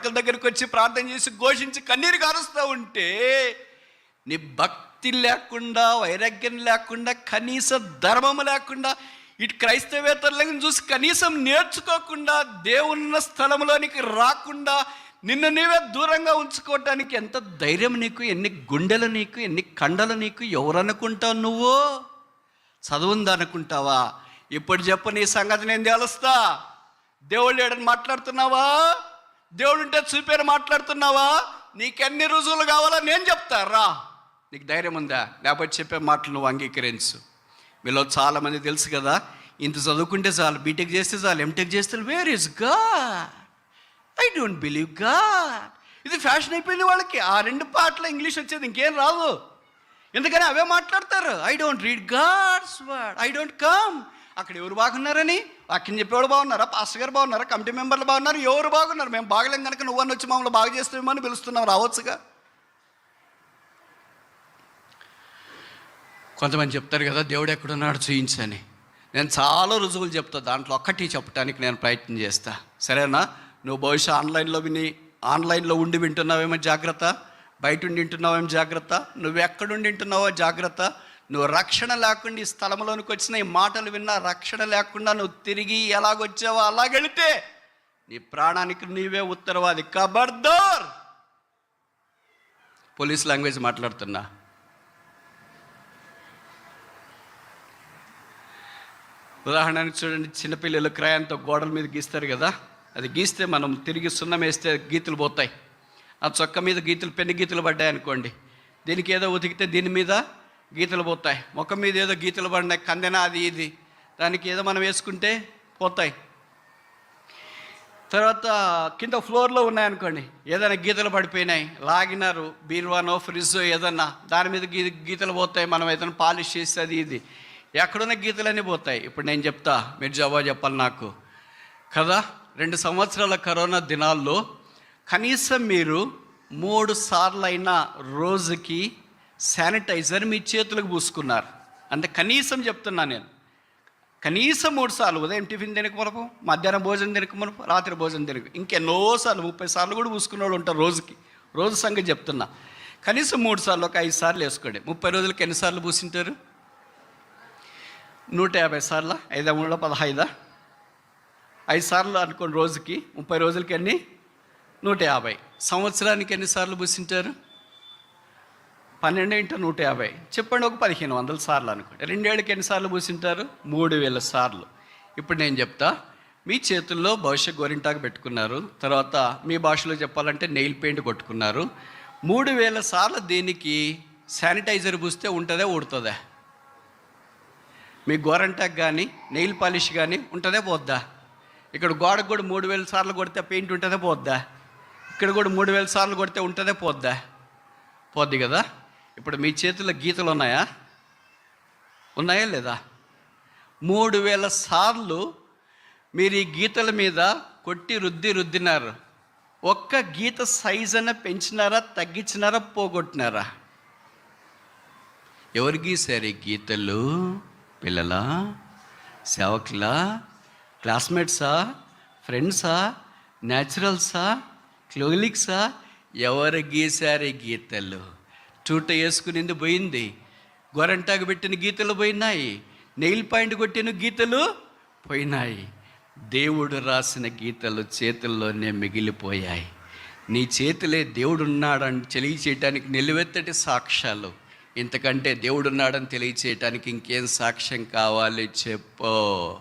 పడకల దగ్గరికి వచ్చి ప్రార్థన చేసి ఘోషించి కన్నీరు కారుస్తూ ఉంటే నీ భక్తి లేకుండా వైరాగ్యం లేకుండా కనీస ధర్మము లేకుండా ఇటు క్రైస్తవేతరులను చూసి కనీసం నేర్చుకోకుండా దేవున్న స్థలంలోనికి రాకుండా నిన్ను నీవే దూరంగా ఉంచుకోవటానికి ఎంత ధైర్యం నీకు ఎన్ని గుండెలు నీకు ఎన్ని కండలు నీకు ఎవరనుకుంటావు నువ్వు? చదువుంది అనుకుంటావా? ఇప్పుడు చెప్పు నీ సంగతి నేను తెలుస్తా. దేవుడు ఏడని మాట్లాడుతున్నావా? దేవుడు ఉంటే చూపేరు మాట్లాడుతున్నావా? నీకెన్ని రుజువులు కావాలో నేను చెప్తా రా. నీకు ధైర్యం ఉందా? లేకపోతే చెప్పే మాటలు నువ్వు అంగీకరించు. మీలో చాలామంది తెలుసు కదా ఇంత చదువుకుంటే చాలు బీటెక్ చేస్తే చాలు ఎంటెక్ చేస్తే వేర్ ఇస్గా ఐ డోంట్ బిలీవ్గా ఇది ఫ్యాషన్ అయిపోయింది వాళ్ళకి. ఆ రెండు పాటలు ఇంగ్లీష్ వచ్చేది ఇంకేం రాదు ఎందుకని అవే మాట్లాడతారు? I don't read God's word I don't come అక్కడ ఎవరు బాగున్నారని? వాక్యం చెప్పేవాడు బాగున్నారా? పాస్టర్ గారు బాగున్నారా? కమిటీ మెంబర్లు బాగున్నారు? ఎవరు బాగున్నారు? మేము బాగలేం కనుక నువ్వని వచ్చి మమ్మల్ని బాగా చేస్తామని పిలుస్తున్నాం. రావచ్చుగా? కొంతమంది చెప్తారు కదా దేవుడు ఎక్కడున్నాడు చూయించని. నేను చాలా రుజువులు చెప్తా. దాంట్లో ఒక్కటి చెప్పడానికి నేను ప్రయత్నం చేస్తా. సరేనా? నువ్వు బహుశా ఆన్లైన్లో విని ఆన్లైన్లో ఉండి వింటున్నావేమో జాగ్రత్త. బయట ఉండి వింటున్నావేమో జాగ్రత్త. నువ్వు ఎక్కడుండి వింటున్నావో జాగ్రత్త. నువ్వు రక్షణ లేకుండా ఈ స్థలంలోనికి వచ్చిన ఈ మాటలు విన్నా రక్షణ లేకుండా నువ్వు తిరిగి ఎలాగొచ్చావో అలాగెళితే నీ ప్రాణానికి నీవే ఉత్తరవాది. కబర్దోర్! పోలీస్ లాంగ్వేజ్ మాట్లాడుతున్నా. ఉదాహరణకి చూడండి చిన్నపిల్లలు క్రయాంతో గోడల మీద గీస్తారు కదా? అది గీస్తే మనం తిరిగి సున్నం వేస్తే గీతలు పోతాయి. ఆ చొక్క మీద గీతలు పెన్ను గీతలు పడ్డాయి అనుకోండి దీనికి ఏదో ఉతికితే దీని మీద గీతలు పోతాయి. ముఖం మీద ఏదో గీతలు పడినాయి కందెన అది ఇది. దానికి ఏదో మనం వేసుకుంటే పోతాయి. తర్వాత కింద ఫ్లోర్లో ఉన్నాయనుకోండి ఏదైనా గీతలు పడిపోయినాయి లాగినారు బీర్వానో ఫ్రిడ్జో ఏదన్నా దాని మీద గీ గీతలు పోతాయి మనం ఏదైనా పాలిష్ చేస్తే అది ఇది. ఎక్కడున్న గీతలన్నీ పోతాయి. ఇప్పుడు నేను చెప్తా మీరు జవాబు చెప్పాలి నాకు. కదా రెండు సంవత్సరాల కరోనా దినాల్లో కనీసం మీరు మూడు సార్లు అయినా రోజుకి శానిటైజర్ మీ చేతులకు పూసుకున్నారు. అంటే కనీసం చెప్తున్నా నేను. కనీసం మూడు సార్లు ఉదయం టిఫిన్ తినక మనకు మధ్యాహ్నం భోజనం తినక మనకు రాత్రి భోజనం తినక. ఇంకెన్నోసార్లు ముప్పై సార్లు కూడా పూసుకున్న వాళ్ళు ఉంటారు రోజుకి. రోజు సంగతి చెప్తున్నా. కనీసం మూడు సార్లు ఒక ఐదు సార్లు వేసుకోండి. ముప్పై రోజులకి ఎన్నిసార్లు పూసింటారు? నూట యాభై సార్లు? ఐదా మూడు పదహైదా? ఐదు సార్లు అనుకోండి రోజుకి. ముప్పై రోజులకి ఎన్ని? నూట యాభై. సంవత్సరానికి ఎన్నిసార్లు పూసింటారు? పన్నెండు ఇంటూ నూట యాభై. చెప్పండి ఒక పదిహేను వందల సార్లు అనుకోండి. రెండేళ్ళకి ఎన్నిసార్లు పూసింటారు మూడు వేల సార్లు. ఇప్పుడు నేను చెప్తా. మీ చేతుల్లో భవిష్యత్ గోరింటాకు పెట్టుకున్నారు. తర్వాత మీ భాషలో చెప్పాలంటే నెయిల్ పెయింట్ కొట్టుకున్నారు. మూడు వేల సార్లు దీనికి శానిటైజర్ పూస్తే ఉంటుందే ఊడుతుందా? మీ గోరంటాకు కానీ నెయిల్ పాలిష్ కానీ ఉంటుందే పోద్దా? ఇక్కడ గోడకు కూడా మూడు వేల సార్లు కొడితే పెయింట్ ఉంటుందే పోద్దా? ఇక్కడ కూడా మూడు వేల సార్లు కొడితే ఉంటుందే పోద్దా? పోద్ది కదా? ఇప్పుడు మీ చేతుల్లో గీతలు ఉన్నాయా? ఉన్నాయా లేదా? మూడు వేల సార్లు మీరు ఈ గీతల మీద కొట్టి రుద్ది రుద్దినారు. ఒక్క గీత సైజ్ అన్న పెంచినారా తగ్గించినారా పోగొట్టినారా? ఎవరు గీశారు ఈ గీతలు? పిల్లలా? సేవకులా? క్లాస్మేట్సా? ఫ్రెండ్సా? న్యాచురల్సా క్లోలిక్సా? ఎవరు గీశారు ఈ గీతలు? చూట వేసుకునింది పోయింది. గొరంటాకు పెట్టిన గీతలు పోయినాయి. నెయిల్ పాయింట్ కొట్టిన గీతలు పోయినాయి. దేవుడు రాసిన గీతలు చేతుల్లోనే మిగిలిపోయాయి. నీ చేతులే దేవుడున్నాడని తెలియచేయటానికి నిలువెత్తటి సాక్ష్యాలు. ఇంతకంటే దేవుడున్నాడని తెలియచేయటానికి ఇంకేం సాక్ష్యం కావాలి చెప్పో.